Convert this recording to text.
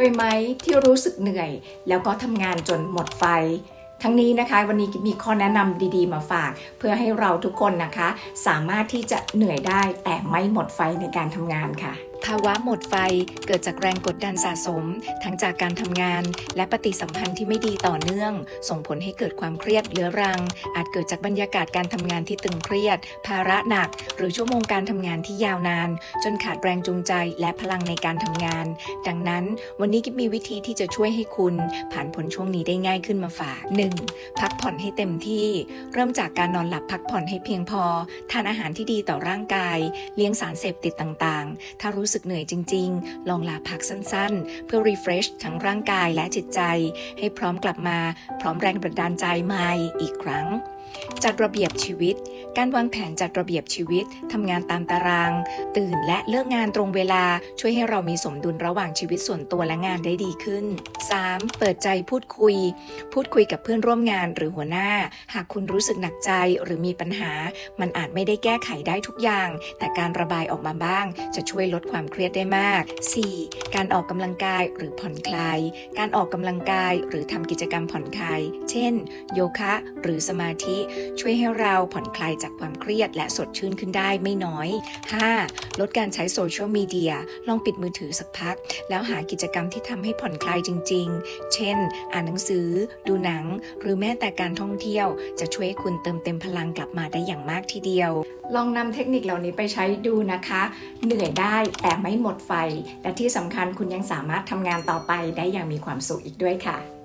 เคยไหมที่รู้สึกเหนื่อย แล้วก็ทำงานจนหมดไฟ ทั้งนี้นะคะวันนี้มีข้อแนะนำดีๆ มาฝาก เพื่อให้เราทุกคนนะคะ สามารถที่จะเหนื่อยได้แต่ไม่หมดไฟในการทำงานค่ะาวะหมดไฟเกิดจากแรงกดดันสะสม ทั้งจากการทำงาน และปฏิสัมพันธ์ที่ไม่ดีต่อเนื่อง ส่งผลให้เกิดความเครียดเรื้อรัง อาจเกิดจากบรรยากาศการทำงานที่ตึงเครียด ภาระหนัก หรือชั่วโมงการทำงานที่ยาวนาน จนขาดแรงจูงใจและพลังในการทำงาน ดังนั้น วันนี้กิ๊บมีวิธีที่จะช่วยให้คุณ ผ่านพ้นช่วงนี้ได้ง่ายขึ้นมาฝาก 1. พักผ่อนให้เต็มที่ เริ่มจากการนอนหลับพักผ่อนให้เพียงพอ ทานอาหารที่ดีต่อร่างกาย เลี้ยงสารเสพติดต่างๆ ถ้ารู้สึกเหนื่อยจริง ๆ ลองลาพักสั้นๆ เพื่อ refresh ทั้งร่างกายและจิตใจ ให้พร้อมกลับมาพร้อมแรงบันดาลใจใหม่อีกครั้ง จัดระเบียบชีวิต การวางแผนจัดระเบียบชีวิต ทำงานตามตาราง ตื่นและเลิกงานตรงเวลา ช่วยให้เรามีสมดุลระหว่างชีวิตส่วนตัวและงานได้ดีขึ้น 3. เปิดใจพูดคุย พูดคุยกับเพื่อนร่วมงานหรือหัวหน้า หากคุณรู้สึกหนักใจหรือมีปัญหา มันอาจไม่ได้แก้ไขได้ทุกอย่าง แต่การระบายออกมาบ้าง จะช่วยลดความเครียดได้มาก 4. การออกกำลังกายหรือผ่อนคลาย การออกกำลังกายหรือทำกิจกรรมผ่อนคลาย เช่น โยคะ หรือสมาธิช่วยให้เราผ่อนคลายจากความเครียดและสดชื่นขึ้นได้ไม่น้อย 5. ลดการใช้โซเชียลมีเดียลองปิดมือถือสักพัก แล้วหากิจกรรมที่ทำให้ผ่อนคลายจริง ๆ เช่น อ่านหนังสือ ดูหนัง หรือแม้แต่การท่องเที่ยว จะช่วยให้คุณเติมเต็มพลังกลับมาได้อย่างมากทีเดียว ลองนำเทคนิคเหล่านี้ไปใช้ดูนะคะ เหนื่อยได้แต่ไม่หมดไฟ และที่สำคัญคุณยังสามารถทำงานต่อไปได้อย่างมีความสุขอีกด้วยค่ะ